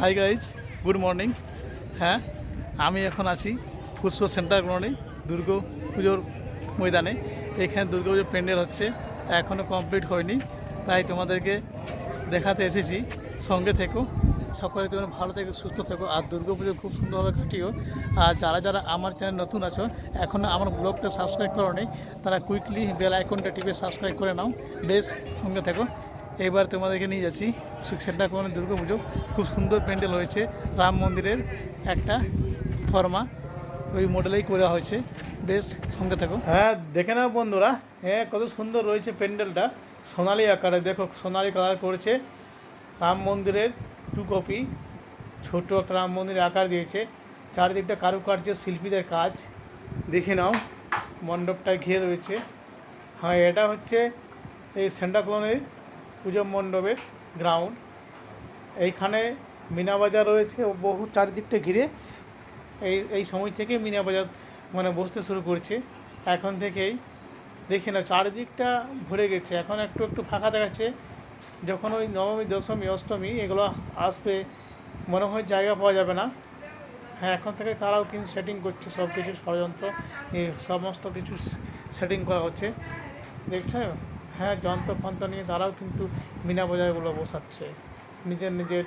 Hi guys good morning হ্যাঁ আমি এখন আছি ফুসফো সেন্টার কলোনি দুর্গা পুজোর ময়দানে। এখানে দুর্গা পুজোর প্যান্ডেল হচ্ছে এখনও কমপ্লিট হয়নি। তাই তোমাদেরকে দেখাতে এসেছি। সঙ্গে থেকো, সকলে তোমরা ভালো থেকো, সুস্থ থেকো। আর দুর্গা পুজো খুব সুন্দরভাবে কাটিও। আর যারা যারা আমার চ্যানেল নতুন আছো এখনও আমার ব্লগটা সাবস্ক্রাইব করো নি তারা কুইকলি বেল আইকনটা টিপে সাবস্ক্রাইব করে নাও। বেশ, সঙ্গে থেকো। এবার তোমাদেরকে নিয়ে যাচ্ছি সুখ সেন্টার দুর্গা পুজো। খুব সুন্দর প্যান্ডেল হয়েছে, রাম মন্দিরের একটা ফর্মা। ওই মডেলেই করা হয়েছে। বেশ, সঙ্গে থাকো। হ্যাঁ দেখে নাও বন্ধুরা। হ্যাঁ কত সুন্দর রয়েছে প্যান্ডেলটা। সোনালি আকারে, দেখো, সোনালি কালার করেছে। রাম মন্দিরের টু কপি ছোট একটা রাম মন্দিরের আকার দিয়েছে। চারিদিকটা কারুকার্যের শিল্পীদের কাজ। দেখে নাও, মণ্ডপটায় ঘিরে রয়েছে। হ্যাঁ এটা হচ্ছে এই সেন্টার কলোনির পুজো মণ্ডপের গ্রাউন্ড এইখানে মিনা বাজার রয়েছে বহু চারদিকটা ঘিরে। এই এই সময় থেকে মিনা বাজার মানে বসতে শুরু করছে। এখন থেকেই দেখি না চারিদিকটা ভরে গেছে। এখন একটু একটু ফাঁকা দেখাচ্ছে। যখন ওই নবমী, দশমী, অষ্টমী এগুলো আসবে, মনে হয় জায়গা পাওয়া যাবে না। হ্যাঁ এখন থেকে তারাও কিন্তু সেটিং করছে সব কিছু ষড়যন্ত্র সমস্ত কিছু সেটিং করা হচ্ছে। দেখছ? হ্যাঁ যন্ত্র ফন্ত্র নিয়ে তারাও কিন্তু মিনা বাজারগুলো বসাচ্ছে। নিজের নিজের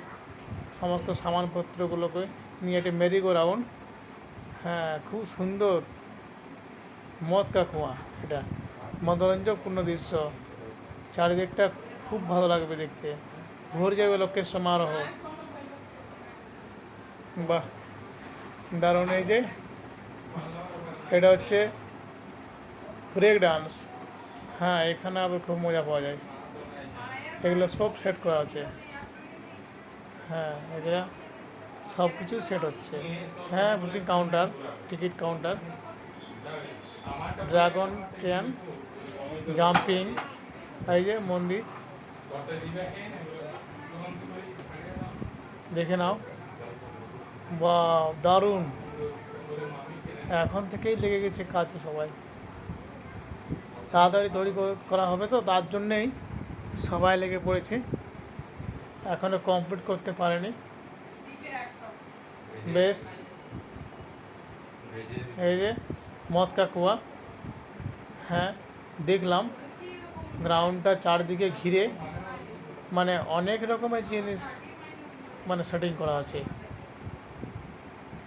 সমস্ত সামানপত্রগুলোকে নিয়ে একটি মেরিগো রাউন্ড। হ্যাঁ খুব সুন্দর। মদ কা কুয়া এটা। মনোরঞ্জকপূর্ণ দৃশ্য। চারিদিকটা খুব ভালো লাগবে দেখতে। ভরে যাবে লোকের সমারোহ। বাহ, দারুণ এই যে। এটা হচ্ছে ব্রেক ডান্স হ্যাঁ এখানে আবার খুব মজা পাওয়া যায়। এগুলো সব সেট করা আছে। হ্যাঁ এগুলা সব কিছু সেট হচ্ছে। হ্যাঁ booking counter ticket counter dragon train jumping এই যে মন্দির। দেখে নাও। বা দারুণ। এখন থেকেই লেগে গেছে কাছে সবাই। তাড়াতাড়ি তৈরি কর- হবে তো, তার জন্যেই সবাই লেগে পড়েছে। এখনও কমপ্লিট করতে পারেনি। বেশ। এই যে, মদ কা কুয়া। হ্যাঁ দেখলাম। গ্রাউন্ডটা চারদিকে ঘিরে মানে অনেক রকমের জিনিস মানে সেটিং করা আছে।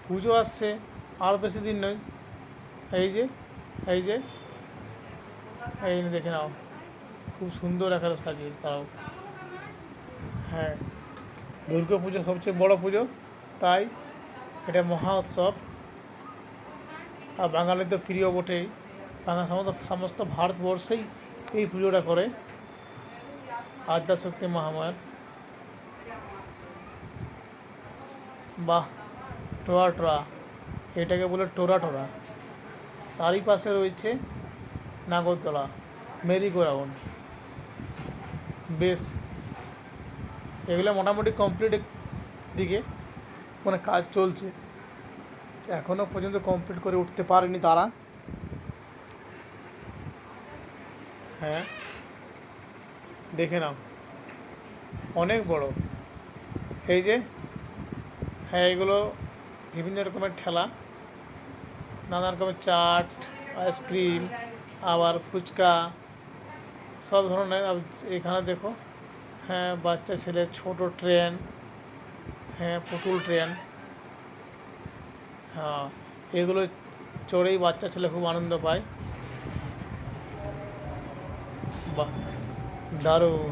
পুজো আসছে, আর বেশি দিন নয়। এই যে এই যে। এই দেখে নাও, খুব সুন্দর আকারে সাজিয়েছে তারাও। হ্যাঁ দুর্গা পুজো সবচেয়ে বড় পুজো, তাই এটা মহা উৎসব। আর বাঙালির তো প্রিয় বটেই বাংলা সমস্ত সমস্ত ভারতবর্ষেই এই পুজোটা করে। আদ্যাশক্তি মহামায়ার বাহ, টোয়া টোয়া, এটাকে বলে টোরা টোরা। তারই পাশে রয়েছে নাগরদোলা মেরিগো রাউন্ড বেশ। এগুলো মোটামুটি কমপ্লিট দিকে মানে কাজ চলছে। এখনও পর্যন্ত কমপ্লিট করে উঠতে পারেনি তারা। হ্যাঁ। দেখে নাও। অনেক বড়। এই যে হ্যাঁ এগুলো বিভিন্ন রকমের ঠেলা। নানা রকমের চাট আইসক্রিম আবার ফুচকা, সব ধরনের এখানে দেখো। হ্যাঁ বাচ্চা, ছেলে, ছোট ট্রেন হ্যাঁ পুতুল ট্রেন। হ্যাঁ এগুলো চড়েই বাচ্চা, ছেলে খুব আনন্দ পায়। বাহ, দারুণ।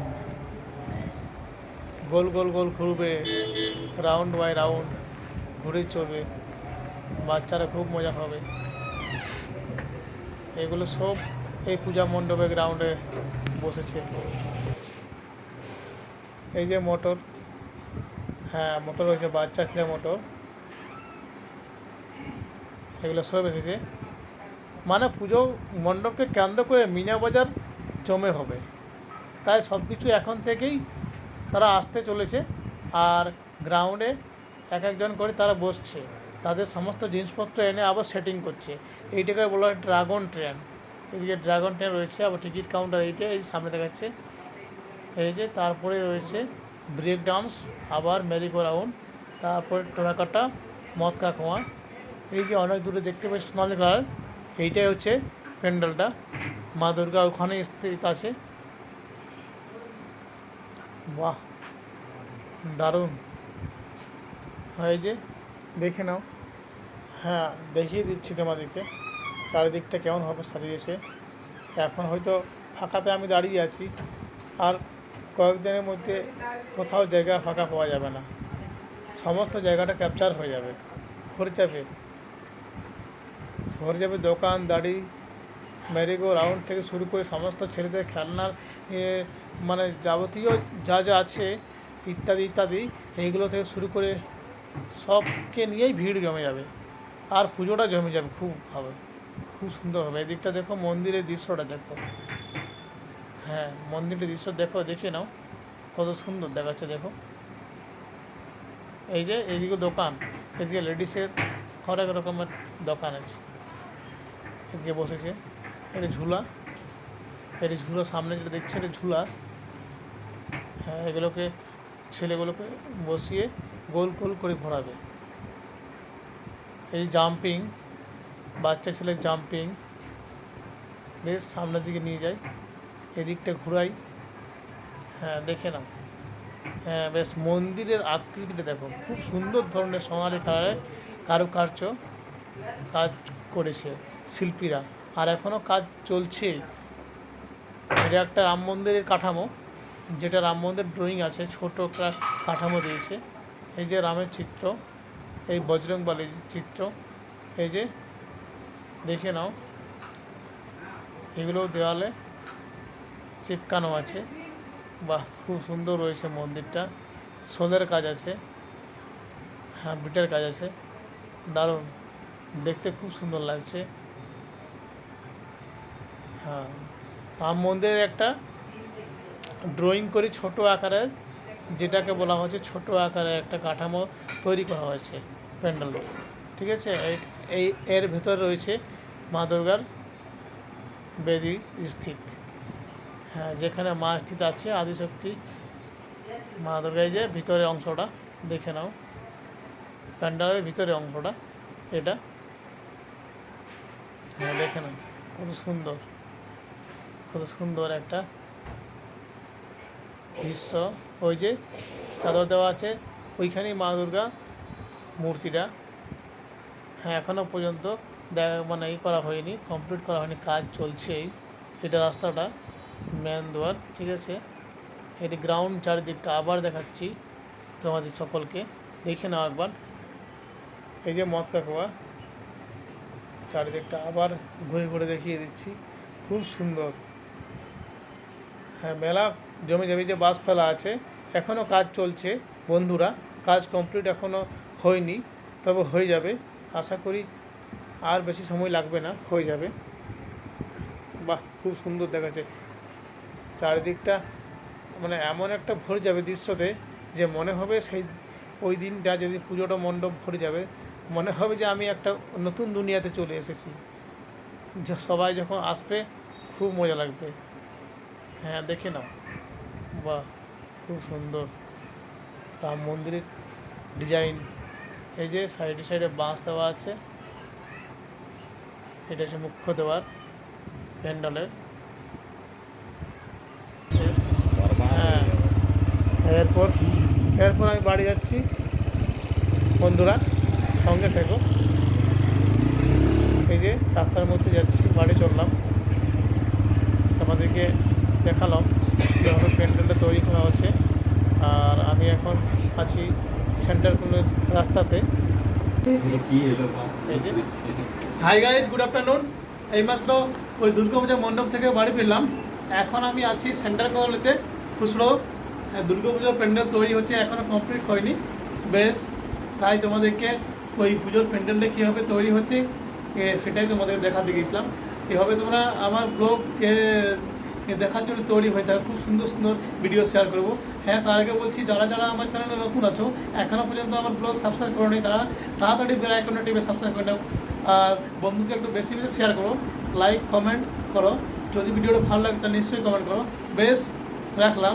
গোল গোল গোল ঘুরবে, রাউন্ড বাই রাউন্ড ঘুরে চলবে। বাচ্চারা খুব মজা পাবে। এগুলো সব এই পূজা মণ্ডপে গ্রাউন্ডে বসেছে। এই যে মোটর হ্যাঁ মোটর হয়েছে বাচ্চা ছেলে মোটর এগুলো সব এসেছে। মানে পুজো মণ্ডপকে কেন্দ্র করে মিনা বাজার জমে হবে। তাই সব কিছু এখন থেকেই তারা আসতে চলেছে। আর গ্রাউন্ডে এক একজন করে তারা বসছে। তাদের সমস্ত জিনিসপত্র এনে আবার সেটিং করছে। এইটাকে বলা হয় ড্রাগন ট্রেন এদিকে ড্রাগন ট্রেন রয়েছে, আবার টিকিট কাউন্টার এইটা এই সামনে দেখাচ্ছে। এই যে তারপরে রয়েছে ব্রেক ডান্স আবার মেরিগো রাউন্ড তারপরে টোনাকাটা, মদকা খোয়া। এই যে অনেক দূরে দেখতে পাচ্ছি সোনালি কালার এইটাই হচ্ছে প্যান্ডেলটা। মা দুর্গা ওখানে স্থিত আছে। বাহ, দারুণ। এই যে দেখে নাও। হ্যাঁ দেখিয়ে দিচ্ছি তোমাদেরকে। চারিদিকটা কেমন হবে সাজিয়েছে এখন হয়তো ফাঁকাতে আমি দাঁড়িয়ে আছি। আর কয়েকদিনের মধ্যে কোথাও জায়গা ফাঁকা পাওয়া যাবে না। সমস্ত জায়গাটা ক্যাপচার হয়ে যাবে। ভরে যাবে। ভরে যাবে দোকান, দাড়ি ম্যারিগো রাউন্ড থেকে শুরু করে সমস্ত ছেলেদের খেলনার মানে যাবতীয় যা যা আছে, ইত্যাদি ইত্যাদি, এইগুলো থেকে শুরু করে সবকে নিয়েই ভিড় জমে যাবে। আর পুজোটা জমে যাবে, খুব হবে, খুব সুন্দর হবে। এদিকটা দেখো, মন্দিরের দৃশ্যটা দেখো। হ্যাঁ মন্দিরের দৃশ্য দেখো দেখে নাও, কত সুন্দর দেখাচ্ছে, দেখো। এই যে, এইদিকে দোকান, এদিকে লেডিসের হরেক রকমের দোকান আছে। এদিকে বসেছে, এটা ঝুলা, এটি ঝুলা, সামনে যেটা দেখছে, এটা ঝুলা। হ্যাঁ এগুলোকে, ছেলেগুলোকে বসিয়ে গোল গোল করে ঘোরাবে। এই জাম্পিং বাচ্চা ছেলের জাম্পিং বেশ সামনের দিকে নিয়ে যাই, এদিকটা ঘুরাই হ্যাঁ দেখে নাও। হ্যাঁ বেশ মন্দিরের আকৃতিটা দেখো, খুব সুন্দর ধরনের সোনালি কালারের কারুকার্য কাজ করেছে শিল্পীরা। আর এখনও কাজ চলছেই এটা একটা রাম মন্দিরের কাঠামো, যেটা রাম মন্দির ড্রয়িং আছে, ছোটো কাঠামো দিয়েছে। এই যে রামের চিত্র। এই বজরংবলীর চিত্র। এই যে, দেখে নাও। এগুলো দেওয়ালে চিপকানো আছে। বাহ, খুব সুন্দর রয়েছে মন্দিরটা। সোলের কাজ আছে। হ্যাঁ বিটের কাজ আছে। দারুণ। দেখতে খুব সুন্দর লাগছে। হ্যাঁ রাম মন্দিরের একটা ড্রয়িং করি ছোট আকারের যেটাকে বলা হচ্ছে ছোট আকারের একটা কাঠামো তৈরি করা হয়েছে প্যান্ডেল ঠিক আছে? এই- এর ভেতরে রয়েছে মা দুর্গার বেদি স্থিত। হ্যাঁ যেখানে মা স্থিত আছে, আদিশক্তি মা দুর্গার যে ভিতরে অংশটা, দেখে নাও। প্যান্ডেলের ভিতরে অংশটা, এটা। হ্যাঁ দেখে নাও, কত সুন্দর। কত সুন্দর একটা দৃশ্য। ওই যে চাদর দেওয়া আছে, ওইখানেই মা দুর্গা মূর্তিটা। হ্যাঁ এখনও পর্যন্ত মানে ই করা হয়নি কমপ্লিট করা হয়নি, কাজ চলছেই। এটা রাস্তাটা মেন দুয়ার, ঠিক আছে? এটি গ্রাউন্ড চারিদিকটা আবার দেখাচ্ছি তোমাদের সকলকে। দেখে নাও একবার। এই যে মদ কাকুয়া, চারিদিকটা আবার ঘুরে ঘুরে দেখিয়ে দিচ্ছি। খুব সুন্দর। হ্যাঁ মেলা জমি জমি যে বাস ফেলা আছে। এখনও কাজ চলছে, বন্ধুরা। কাজ কমপ্লিট এখনও হয়নি, তবে হয়ে যাবে। আশা করি আর বেশি সময় লাগবে না, হয়ে যাবে। বাহ, খুব সুন্দর দেখাচ্ছে। চারিদিকটা মানে এমন একটা ভরে যাবে দৃশ্যতে যে মনে হবে সেই, ওই দিনটা যদি পুজোটা মণ্ডপ ভরে যাবে। মনে হবে যে আমি একটা নতুন দুনিয়াতে চলে এসেছি। সবাই যখন আসবে, খুব মজা লাগবে। হ্যাঁ দেখে নাও। বাহ, খুব সুন্দর। রাম মন্দিরের ডিজাইন এই যে সাইডে সাইডে বাঁশ দেওয়া আছে। এটা হচ্ছে মুখ্য দেওয়ার প্যান্ডেলের হ্যাঁ। এরপর এরপর আমি বাড়ি যাচ্ছি। বন্ধুরা, সঙ্গে থেকো। এই যে রাস্তার মধ্যে যাচ্ছি, বাড়ি চললাম। তোমাদেরকে দেখালাম। যেভাবে প্যান্ডেলটা তৈরি করা হচ্ছে। আর আমি এখন আছি সেন্টার কোনের রাস্তাতে হাই গাইজ গুড আফটারনুন এইমাত্র ওই দুর্গাপূজা মণ্ডপ থেকে বাড়ি ফিরলাম। এখন আমি আছি সেন্টার কলোনিতে খুচরো। দুর্গাপুজোর প্যান্ডেল তৈরি হচ্ছে এখনও কমপ্লিট হয়নি। বেশ তাই তোমাদেরকে ওই পুজোর প্যান্ডেলটা কীভাবে তৈরি হচ্ছে সেটাই তোমাদের দেখাতে গিয়েছিলাম। এভাবে তোমরা আমার ব্লগ দেখার জন্য তৈরি হয়ে থাকে। খুব সুন্দর সুন্দর ভিডিও শেয়ার করব। হ্যাঁ তার আগে বলছি, যারা যারা আমার চ্যানেলে নতুন আছো এখনও পর্যন্ত আমার ব্লগ সাবস্ক্রাইব করো নি তারা তাড়াতাড়ি বেড়া আইকনটা টিভি সাবস্ক্রাইব করে নাও। আর বন্ধুকে একটু বেশি বেশি শেয়ার করো লাইক কমেন্ট করো। যদি ভিডিওটা ভালো লাগে, তাহলে নিশ্চয়ই কমেন্ট করো। বেশ, রাখলাম।